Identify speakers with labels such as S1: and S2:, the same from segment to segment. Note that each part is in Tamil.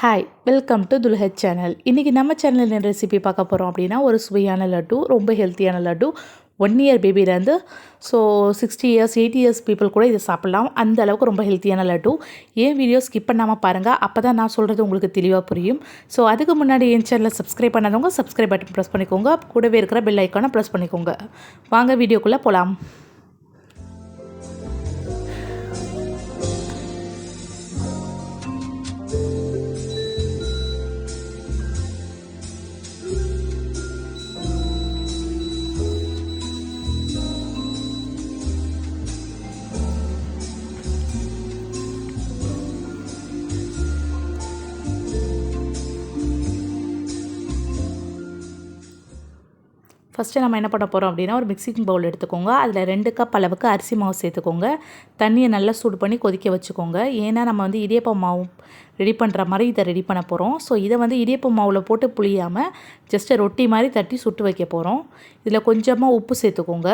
S1: Hi welcome to Thulhath channel இன்றைக்கி நம்ம சேனலில் என்ன ரெசிபி பார்க்க போகிறோம் அப்படின்னா ஒரு சுவையான லட்டு ரொம்ப ஹெல்த்தியான laddu one year பேபிலேருந்து so sixty years eighty years people கூட இதை சாப்பிட்லாம். அந்த அளவுக்கு ரொம்ப ஹெல்த்தியான லட்டு. ஏன் வீடியோ ஸ்கிப் பண்ணாமல் பாருங்கள் அப்போ தான் நான் சொல்கிறது உங்களுக்கு தெளிவாக புரியும். ஸோ அதுக்கு முன்னாடி என் சேனலை சப்ஸ்கிரைப் பண்ணாதவங்க சப்ஸ்கிரைப் பட்டன் ப்ரெஸ் பண்ணிக்கோங்க. கூடவே இருக்கிற பெல் ஐக்கானை ப்ரெஸ் பண்ணிக்கோங்க. வாங்க வீடியோக்குள்ளே போகலாம் ஃபஸ்ட்டு நம்ம என்ன பண்ண போகிறோம் அப்படின்னா ஒரு மிக்சிங் பவுல் எடுத்துக்கோங்க. அதில் ரெண்டு கப் அளவுக்கு அரிசி மாவு சேர்த்துக்கோங்க. தண்ணியை நல்லா சூடு பண்ணி கொதிக்க வச்சுக்கோங்க. ஏன்னா நம்ம வந்து இடியப்ப மாவு ரெடி பண்ணுற மாதிரி இதை ரெடி பண்ண போகிறோம் ஸோ இதை வந்து இடியப்ப மாவில் போட்டு புளியாமல் ஜஸ்ட்டு ரொட்டி மாதிரி தட்டி சுட்டு வைக்க போகிறோம் இதில் கொஞ்சமாக உப்பு சேர்த்துக்கோங்க.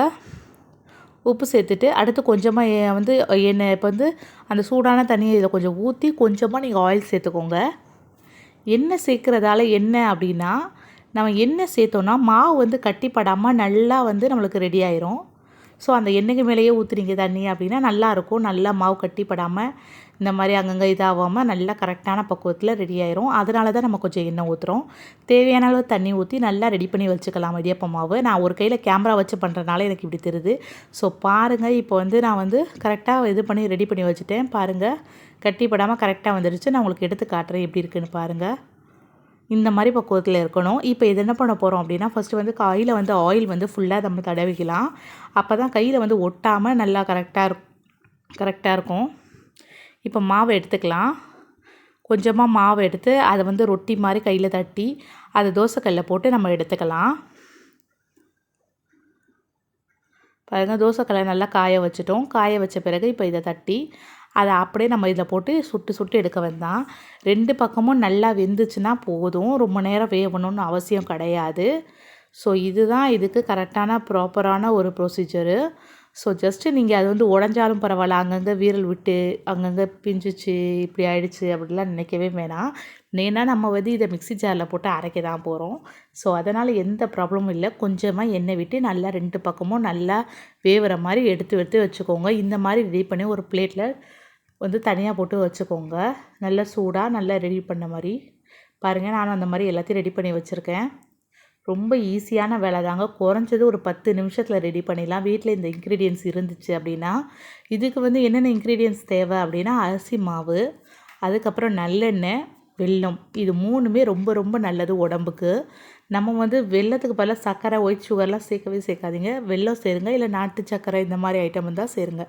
S1: உப்பு சேர்த்துட்டு அடுத்து கொஞ்சமாக வந்து எண்ணெய் இப்போ வந்து அந்த சூடான தண்ணியை இதில் கொஞ்சம் ஊற்றி கொஞ்சமாக நீங்கள் ஆயில் சேர்த்துக்கோங்க. எண்ணெய் சேர்க்குறதால என்ன அப்படின்னா நம்ம எண்ணெய் சேர்த்தோன்னா மாவு வந்து கட்டிப்படாமல் நல்லா வந்து நம்மளுக்கு ரெடி ஆயிரும். ஸோ அந்த எண்ணெய்க்கு மேலேயே ஊற்றுறீங்க தண்ணி அப்படின்னா நல்லாயிருக்கும் நல்லா மாவு கட்டிப்படாமல் இந்த மாதிரி அங்கங்கே இதாகாமல் நல்லா கரெக்டான பக்குவத்தில் ரெடி ஆயிரும். அதனால தான் நம்ம கொஞ்சம் எண்ணெய் ஊற்றுறோம் தேவையான அளவு தண்ணி ஊற்றி நல்லா ரெடி பண்ணி வச்சுக்கலாம் இடியப்ப மாவு. நான் ஒரு கையில் கேமரா வச்சு பண்ணுறதுனால எனக்கு இப்படி தெரியுது. ஸோ பாருங்கள் இப்போ வந்து நான் வந்து கரெக்டாக இது பண்ணி ரெடி பண்ணி வச்சுட்டேன். பாருங்கள் கட்டிப்படாமல் கரெக்டாக வந்துடுச்சு. நான் உங்களுக்கு எடுத்து காட்டுறேன் எப்படி இருக்குன்னு பாருங்கள் இந்த மாதிரி பக்குவத்தில் இருக்கணும். இப்போ இது என்ன பண்ண போகிறோம் அப்படின்னா ஃபஸ்ட்டு வந்து கையில் வந்து ஆயில் வந்து ஃபுல்லாக நம்ம தடவிக்கலாம். அப்போ தான் கையில் வந்து ஒட்டாமல் நல்லா கரெக்டாக இருக் கரெக்டாக இருக்கும். இப்போ மாவை எடுத்துக்கலாம். கொஞ்சமாக மாவு எடுத்து அதை வந்து ரொட்டி மாதிரி கையில் தட்டி அதை தோசைக்கல்ல போட்டு நம்ம எடுத்துக்கலாம். பாருங்கள் தோசைக்கல்லை நல்லா காய வச்சுட்டோம். காய வச்ச பிறகு இப்போ இதை தட்டி அதை அப்படியே நம்ம இதில் போட்டு சுட்டு சுட்டு எடுக்க வந்தான் ரெண்டு பக்கமும் நல்லா வெந்துச்சுன்னா போதும். ரொம்ப நேரம் வேகணும்னு அவசியம் கிடையாது. ஸோ இதுதான் இதுக்கு கரெக்டான ப்ராப்பரான ஒரு ப்ரொசீஜரு ஸோ ஜஸ்ட்டு நீங்கள் அது வந்து உடஞ்சாலும் பரவாயில்ல. அங்கங்கே வீரல் விட்டு அங்கங்கே பிஞ்சிச்சு இப்படி ஆயிடுச்சு அப்படிலாம் நினைக்கவே வேணாம். ஏன்னா நம்ம வந்து இதை மிக்சி ஜாரில் போட்டு அரைக்க தான் போகிறோம். ஸோ அதனால் எந்த ப்ராப்ளமும் இல்லை. கொஞ்சமாக எண்ணெய் விட்டு நல்லா ரெண்டு பக்கமும் நல்லா வேவுற மாதிரி எடுத்து எடுத்து வச்சுக்கோங்க. இந்த மாதிரி ரெடி பண்ணி ஒரு பிளேட்டில் வந்து தனியாக போட்டு வச்சுக்கோங்க. நல்லா சூடாக நல்லா ரெடி பண்ண மாதிரி. பாருங்கள் நானும் அந்த மாதிரி எல்லாத்தையும் ரெடி பண்ணி வச்சுருக்கேன். ரொம்ப ஈஸியான வேலை தாங்க. குறைஞ்சது ஒரு பத்து நிமிஷத்தில் ரெடி பண்ணிடலாம். வீட்டில் இந்த இன்க்ரீடியன்ஸ் இருந்துச்சு அப்படின்னா இதுக்கு வந்து என்னென்ன இன்க்ரீடியன்ஸ் தேவை அப்படின்னா அரிசி மாவு அதுக்கப்புறம் நல்லெண்ணெய் வெல்லம். இது மூணுமே ரொம்ப ரொம்ப நல்லது உடம்புக்கு. நம்ம வந்து வெள்ளத்துக்கு பதிலாக சர்க்கரை ஒயிட் சுகர்லாம் சேர்க்கவே சேர்க்காதீங்க. வெல்லம் சேருங்க. இல்லை நாட்டு சர்க்கரை இந்த மாதிரி ஐட்டம் இருந்தால் சேருங்க.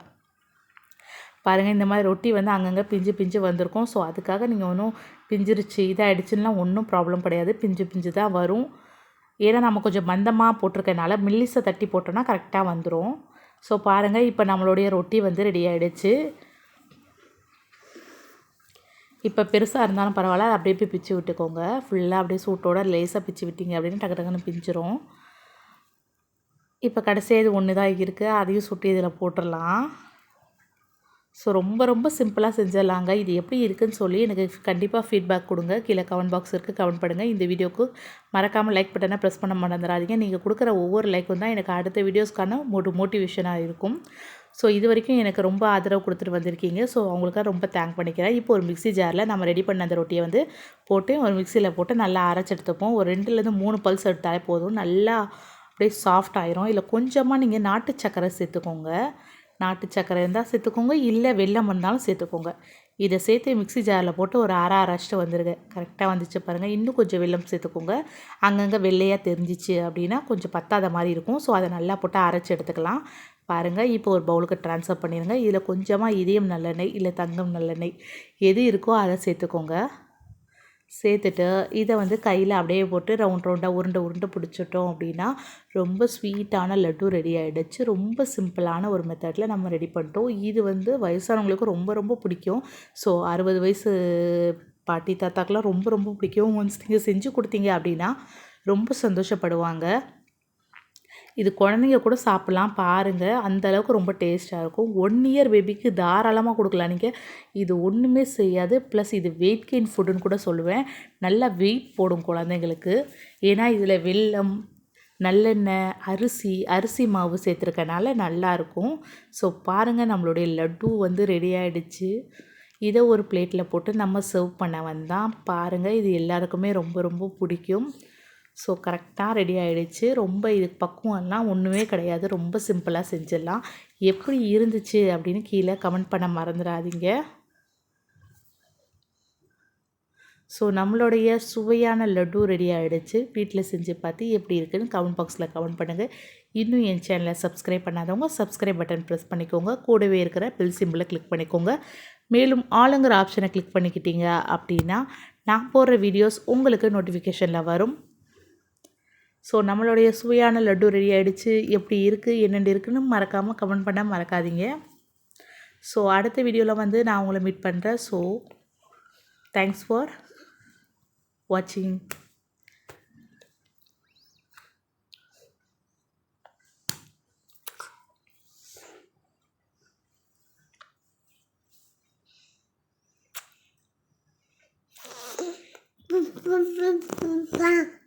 S1: பாருங்கள் இந்த மாதிரி ரொட்டி வந்து அங்கங்கே பிஞ்சு பிஞ்சு வந்திருக்கும். ஸோ அதுக்காக நீங்கள் ஒன்றும் பிஞ்சிருச்சு இதாகிடுச்சுன்னா ஒன்றும் ப்ராப்ளம் கிடையாது. பிஞ்சு பிஞ்சு தான் வரும். ஏன்னா நம்ம கொஞ்சம் மந்தமாக போட்டிருக்கனால மில்லிஸை தட்டி போட்டோன்னா கரெக்டாக வந்துடும் ஸோ பாருங்கள் இப்போ நம்மளுடைய ரொட்டி வந்து ரெடி ஆகிடுச்சு இப்போ பெருசாக இருந்தாலும் பரவாயில்ல அப்படியே போய் பிச்சு விட்டுக்கோங்க. ஃபுல்லாக அப்படியே சூட்டோட லேசாக பிச்சு விட்டீங்க அப்படின்னு டக்கு டக்குன்னு பிஞ்சிரும். இப்போ கடைசியாக இது ஒன்று தான் இருக்குது அதையும் சுட்டி இதில் போட்டுடலாம். ஸோ ரொம்ப ரொம்ப சிம்பிளாக செஞ்சிடலாங்க. இது எப்படி இருக்குதுன்னு சொல்லி எனக்கு கண்டிப்பாக ஃபீட்பேக் கொடுங்க. கீழே கமெண்ட் பாக்ஸ் இருக்குது கமெண்ட் பண்ணுங்கள் இந்த வீடியோக்கு மறக்காமல் லைக் பட்டனை ப்ரெஸ் பண்ண மறந்துடாதீங்க. நீங்கள் கொடுக்குற ஒவ்வொரு லைக்கும் தான் எனக்கு அடுத்த வீடியோஸ்க்கான மோட்டு மோட்டிவேஷனாக இருக்கும். ஸோ இது வரைக்கும் எனக்கு ரொம்ப ஆதரவு கொடுத்துட்டு வந்திருக்கீங்க. ஸோ அவங்களுக்காக ரொம்ப தேங்க் பண்ணிக்கிறேன். இப்போ ஒரு மிக்சி ஜாரில் நம்ம ரெடி பண்ண அந்த ரொட்டியை வந்து போட்டு ஒரு மிக்சியில் போட்டு நல்லா அரைச்சி எடுத்துப்போம். ஒரு ரெண்டுலேருந்து மூணு பல்ஸ் எடுத்தாலே போதும். நல்லா அப்படியே சாஃப்ட் ஆயிரும். இல்லை கொஞ்சமாக நீங்கள் நாட்டு சக்கரை சேர்த்துக்கோங்க. நாட்டு சக்கரை இருந்தால் சேர்த்துக்கோங்க இல்லை வெள்ளம் இருந்தாலும் சேர்த்துக்கோங்க. இதை சேர்த்து மிக்சி ஜாரில் போட்டு ஒரு அரை அரைச்சிட்டு வந்துடுங்க கரெக்டாக வந்துச்சு பாருங்கள் இன்னும் கொஞ்சம் வெள்ளம் சேர்த்துக்கோங்க. அங்கங்கே வெள்ளையாக தெரிஞ்சிச்சு அப்படின்னா கொஞ்சம் பத்தாத மாதிரி இருக்கும். ஸோ அதை நல்லா போட்டு அரைச்சி எடுத்துக்கலாம். பாருங்கள் இப்போ ஒரு பவுலுக்கு ட்ரான்ஸ்ஃபர் பண்ணிடுங்க இதில் கொஞ்சமாக இதயம் நல்லெண்ணெய் இல்லை தங்கம் நல்லெண்ணெய் எது இருக்கோ அதை சேர்த்துக்கோங்க. சேர்த்துட்டு இதை வந்து கையில் அப்படியே போட்டு ரவுண்ட் ரவுண்டாக உருண்டை உருண்டை பிடிச்சிட்டோம் அப்படின்னா ரொம்ப ஸ்வீட்டான லட்டு ரெடி ஆகிடுச்சு ரொம்ப சிம்பிளான ஒரு மெத்தடில் நம்ம ரெடி பண்ணிட்டோம். இது வந்து வயசானவங்களுக்கு ரொம்ப ரொம்ப பிடிக்கும். ஸோ அறுபது வயசு பாட்டி தாத்தாக்கெலாம் ரொம்ப ரொம்ப பிடிக்கும். ஒன்ஸ் நீங்கள் செஞ்சு கொடுத்தீங்க அப்படின்னா ரொம்ப சந்தோஷப்படுவாங்க. இது குழந்தைங்க கூட சாப்பிட்லாம் பாருங்கள் அந்த அளவுக்கு ரொம்ப டேஸ்ட்டாக இருக்கும். ஒன் இயர் பேபிக்கு தாராளமாக கொடுக்கலாம் நீங்கள் இது ஒன்றுமே செய்யாது. ப்ளஸ் இது வெயிட் கெயின் ஃபுட்டுன்னு கூட சொல்லுவேன். நல்லா வெயிட் போடும் குழந்தைங்களுக்கு. ஏன்னா இதில் வெல்லம் நல்லெண்ணெய் அரிசி அரிசி மாவு சேர்த்துருக்கனால நல்லாயிருக்கும் ஸோ பாருங்கள் நம்மளுடைய லட்டு வந்து ரெடி ஆகிடுச்சு இதை ஒரு பிளேட்டில் போட்டு நம்ம சர்வ் பண்ண வந்தால் பாருங்கள் இது எல்லாருக்குமே ரொம்ப ரொம்ப பிடிக்கும். ஸோ கரெக்டாக ரெடி ஆகிடுச்சு ரொம்ப இது பக்குவம்லாம் ஒன்றுமே கிடையாது. ரொம்ப சிம்பிளாக செஞ்சிடலாம். எப்படி இருந்துச்சு அப்படின்னு கீழே கமெண்ட் பண்ண மறந்துடாதீங்க. ஸோ நம்மளுடைய சுவையான லட்டு ரெடி ஆகிடுச்சு வீட்டில் செஞ்சு பார்த்து எப்படி இருக்குதுன்னு கமெண்ட் பாக்ஸில் கமெண்ட் பண்ணுங்கள் இன்னும் என் சேனலை சப்ஸ்கிரைப் பண்ணாதவங்க சப்ஸ்கிரைப் பட்டன் ப்ரெஸ் பண்ணிக்கோங்க. கூடவே இருக்கிற பெல் சிம்பிளை கிளிக் பண்ணிக்கோங்க. மேலும் ஆளுங்கிற ஆப்ஷனை கிளிக் பண்ணிக்கிட்டீங்க அப்படின்னா நான் போடுற வீடியோஸ் உங்களுக்கு நோட்டிஃபிகேஷனில் வரும். ஸோ நம்மளுடைய சுவையான லட்டு ரெடி ஆகிடுச்சு எப்படி இருக்குது என்னென்னு இருக்குன்னு மறக்காமல் கமெண்ட் பண்ணால் மறக்காதீங்க. ஸோ அடுத்த வீடியோவில் வந்து நான் உங்களை மீட் பண்ணுறேன் ஸோ தேங்க்ஸ் ஃபார் வாட்சிங்
S2: Bye.